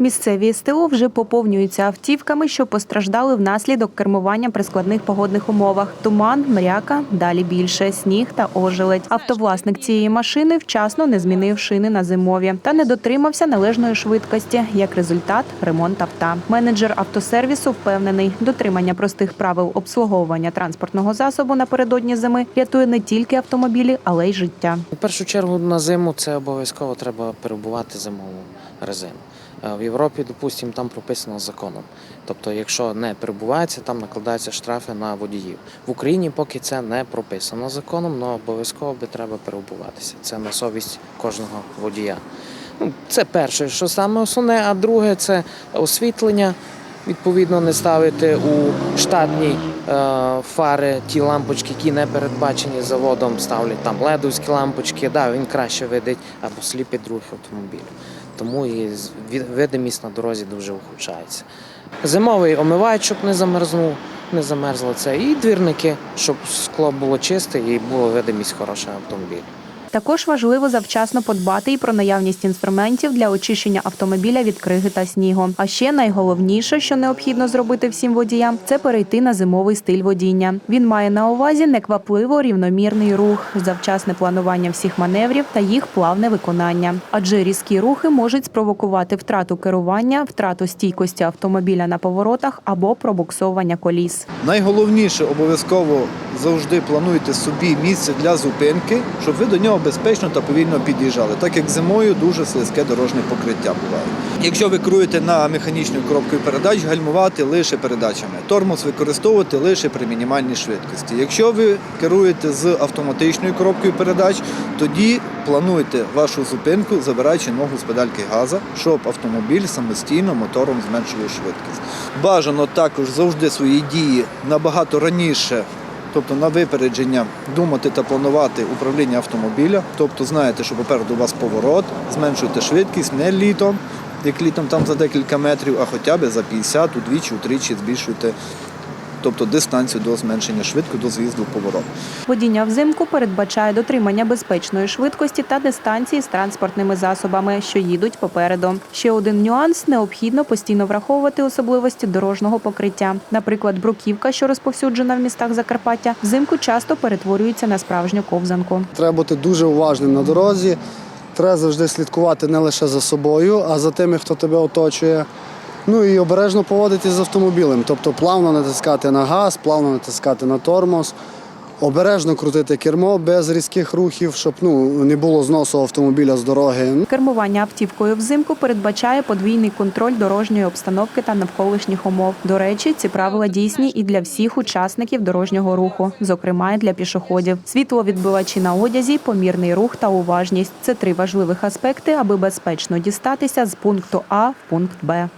Місцеві СТО вже поповнюються автівками, що постраждали внаслідок кермування при складних погодних умовах. Туман, мряка, далі більше, сніг та ожеледь. Автовласник цієї машини вчасно не змінив шини на зимові та не дотримався належної швидкості. Як результат, ремонт авто. Менеджер автосервісу впевнений, дотримання простих правил обслуговування транспортного засобу напередодні зими рятує не тільки автомобілі, але й життя. У першу чергу на зиму це обов'язково треба перебувати зимову резину. Е, В Європі, допустимо, там прописано законом. Тобто, якщо не перебувається, там накладаються штрафи на водіїв. В Україні поки це не прописано законом, але обов'язково би треба перебуватися. Це на совість кожного водія. Ну, Це перше, що саме основне, а друге це освітлення. Відповідно, не ставити у штатні е, фари ті лампочки, які не передбачені заводом, ставлять там ледовські лампочки, да, він краще видить або сліпить других автомобілів. Тому і видимість на дорозі дуже ухудшається. Зимовий омивач, щоб не замерзнув, не замерзло це, і двірники, щоб скло було чисте і була видимість хороша автомобіля. Також важливо завчасно подбати і про наявність інструментів для очищення автомобіля від криги та снігу. А ще найголовніше, що необхідно зробити всім водіям, це перейти на зимовий стиль водіння. Він має на увазі неквапливо рівномірний рух, завчасне планування всіх маневрів та їх плавне виконання. Адже різкі рухи можуть спровокувати втрату керування, втрату стійкості автомобіля на поворотах або пробуксовування коліс. Найголовніше обов'язково завжди плануйте собі місце для зупинки, щоб ви до нього безпечно та повільно під'їжджали, так як зимою дуже слизьке дорожнє покриття буває. Якщо ви керуєте на механічною коробкою передач, гальмувати лише передачами. Тормоз використовувати лише при мінімальній швидкості. Якщо ви керуєте з автоматичною коробкою передач, тоді плануйте вашу зупинку, забираючи ногу з педальки газа, щоб автомобіль самостійно мотором зменшував швидкість. Бажано також завжди свої дії набагато раніше. Тобто на випередження думати та планувати управління автомобіля. Тобто знаєте, що попереду у вас поворот, зменшуйте швидкість не літом, як літом там за декілька метрів, а хоча б за 50, удвічі, утричі збільшуйте тобто дистанцію до зменшення швидкості до з'їзду в поворот. Водіння взимку передбачає дотримання безпечної швидкості та дистанції з транспортними засобами, що їдуть попереду. Ще один нюанс необхідно постійно враховувати особливості дорожнього покриття. Наприклад, бруківка, що розповсюджена в містах Закарпаття, взимку часто перетворюється на справжню ковзанку. Треба бути дуже уважним на дорозі. Треба завжди слідкувати не лише за собою, а за тими, хто тебе оточує. Ну і обережно поводитись з автомобілем, тобто плавно натискати на газ, плавно натискати на тормоз, обережно крутити кермо без різких рухів, щоб ну, не було зносу автомобіля з дороги. Кермування автівкою взимку передбачає подвійний контроль дорожньої обстановки та навколишніх умов. До речі, ці правила дійсні і для всіх учасників дорожнього руху, зокрема і для пішоходів. Світловідбивачі на одязі, помірний рух та уважність це три важливих аспекти, аби безпечно дістатися з пункту А в пункт Б.